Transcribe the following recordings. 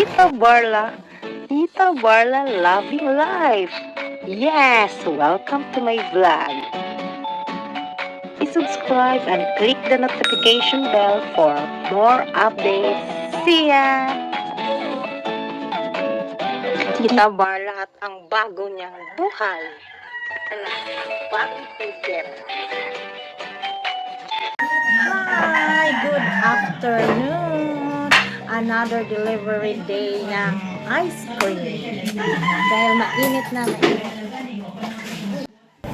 Tita Barla, Tita Barla Loving Life. Yes, welcome to my vlog. Subscribe and click the notification bell for more updates. See ya! Tita Barla at ang bago niyang buhay. Bagong ticket. Hi! Good afternoon! Another delivery day ng ice cream. Dahil mainit na mainit.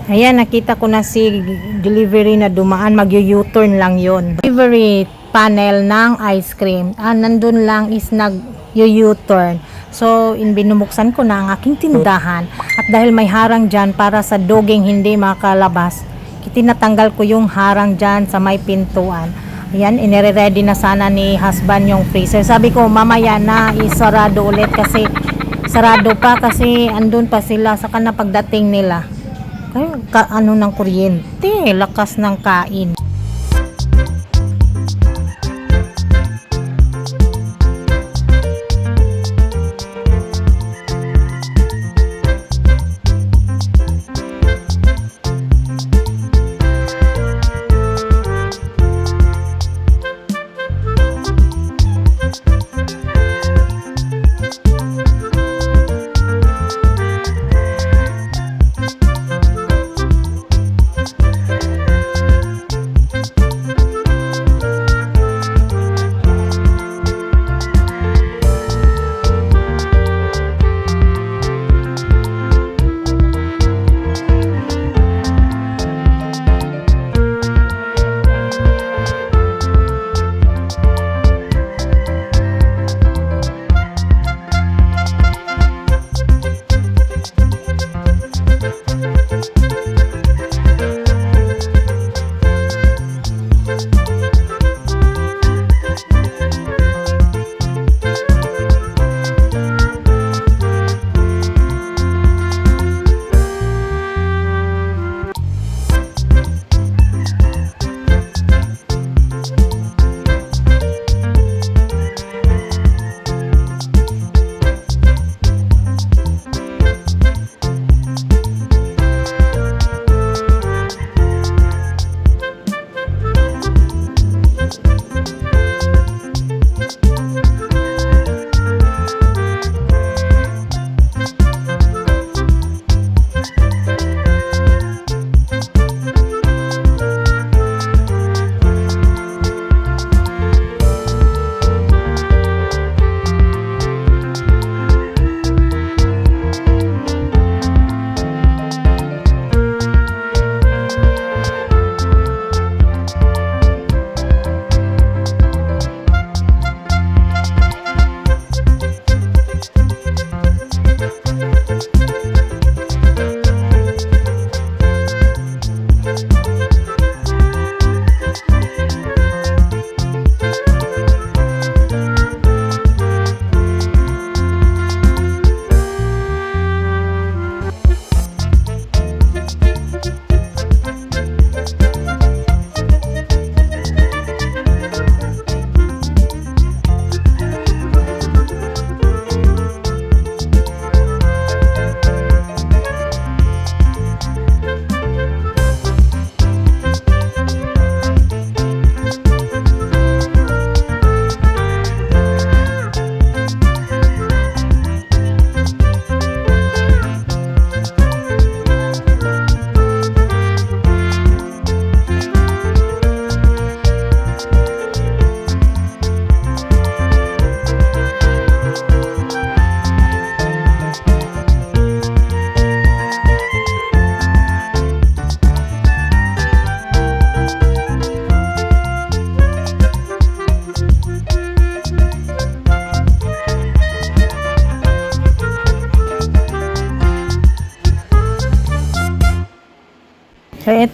Ayan, nakita ko na si delivery na dumaan, mag-u-turn lang yon. Delivery panel ng ice cream. Ah, nandun lang is nag-u-turn. So, in binumuksan ko na ang aking tindahan. At dahil may harang dyan para sa dogeng hindi makalabas, tinatanggal ko yung harang dyan sa may pintuan. Ayan, inire-ready na sana ni husband yung freezer. Sabi ko, mamaya na isarado ulit kasi sarado pa kasi andun pa sila saka na pagdating nila. Kaya ka, ano ng kuryente, lakas ng kain.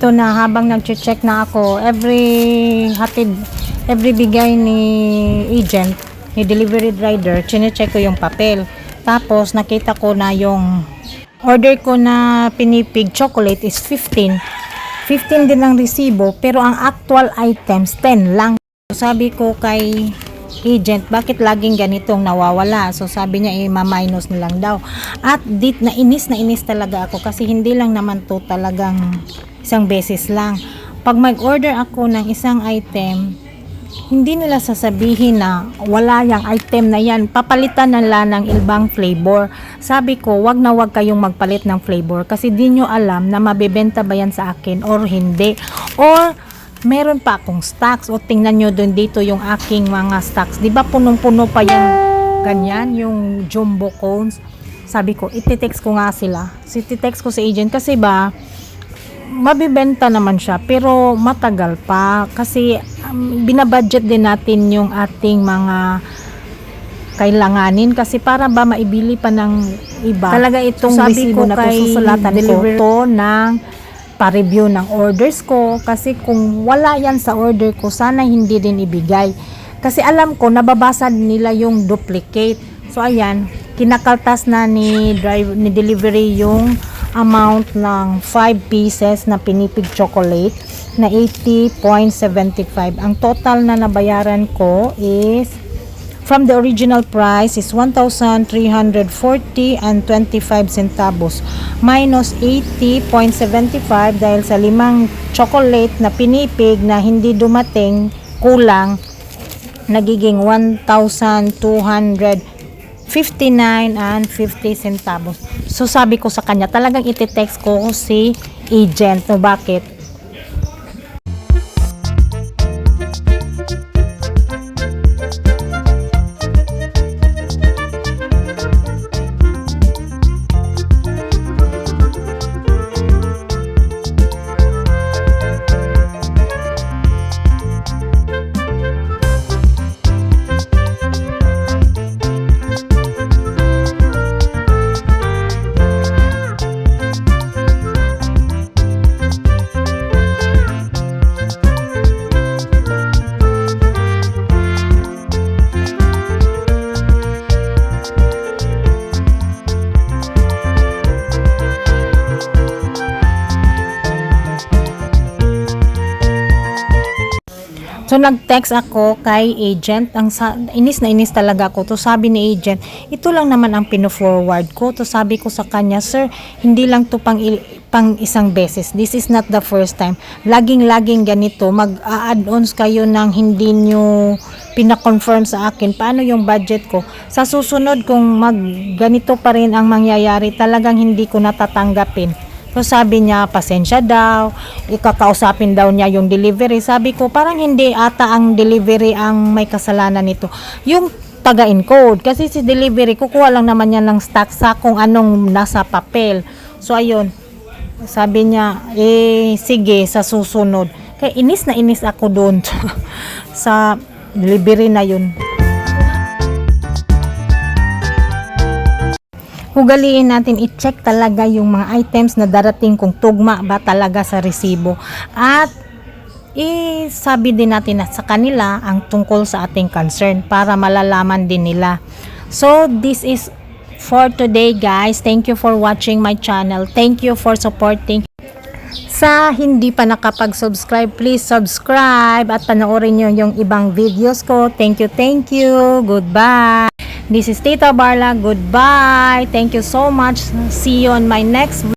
So ito na habang nag-check na ako, every hatid, every bigay ni agent, ni delivery rider, chine-check ko yung papel. Tapos nakita ko na yung order ko na pinipig chocolate is 15. 15 din ang resibo pero ang actual items 10 lang. Sabi ko kay agent, bakit laging ganitong nawawala? So sabi niya, eh, ma-minus na lang daw. At dit na inis na inis talaga ako kasi hindi lang naman to talagang isang beses lang. Pag mag-order ako ng isang item, hindi nila sasabihin na wala yung item na yan. Papalitan na lang ng ibang flavor. Sabi ko, wag na wag kayong magpalit ng flavor kasi di nyo alam na mabebenta ba yan sa akin or hindi. Or meron pa akong stocks o tingnan nyo dun dito yung aking mga stocks. Di ba punong-puno pa yung ganyan, yung jumbo cones. Sabi ko, ititext ko nga sila. Ititext ko sa agent kasi ba, mabibenta naman siya pero matagal pa. Kasi um, binabudget din natin yung ating mga kailanganin kasi para ba maibili pa ng iba? Talaga itong sabi ko na to kay susulatan ko. deliver- to ng pa-review ng orders ko. Kasi kung wala yan sa order ko sana hindi din ibigay. Kasi alam ko nababasa nila yung duplicate. So ayan kinakaltas na ni drive ni delivery yung amount ng 5 pieces na pinipig chocolate na 80.75 ang total na nabayaran ko is from the original price is 1,340 and 25 centavos minus 80.75 dahil sa limang chocolate na pinipig na hindi dumating kulang nagiging 1,259 and 50 centavos. So sabi ko sa kanya, talagang iti-text ko si agent. No, bakit? Nag-text ako kay agent, ang sa, inis na inis talaga ako. To sabi ni agent, ito lang naman ang pino-forward ko. To sabi ko sa kanya, sir, hindi lang to pang pang isang beses. This is not the first time. Laging-laging ganito, mag-add-ons kayo ng hindi nyo pina-confirm sa akin. Paano yung budget ko? Sa susunod kung mag ganito pa rin ang mangyayari, talagang hindi ko natatanggapin. So sabi niya, pasensya daw, ikakausapin daw niya yung delivery. Sabi ko, parang hindi ata ang delivery ang may kasalanan nito. Yung taga-encode. Kasi si delivery, kukuha lang naman niya ng stock sa kung anong nasa papel. So ayun, sabi niya, eh sige, sa susunod. Kaya inis na inis ako doon sa delivery na yun. Hugaliin natin i-check talaga yung mga items na darating kung tugma ba talaga sa resibo. At isabi din natin na sa kanila ang tungkol sa ating concern para malalaman din nila. So this is for today guys. Thank you for watching my channel. Thank you for supporting sa hindi pa nakapag-subscribe, please subscribe at panoorin nyo yung ibang videos ko. Thank you, thank you. Goodbye. This is Tita Barla. Goodbye. Thank you so much. See you on my next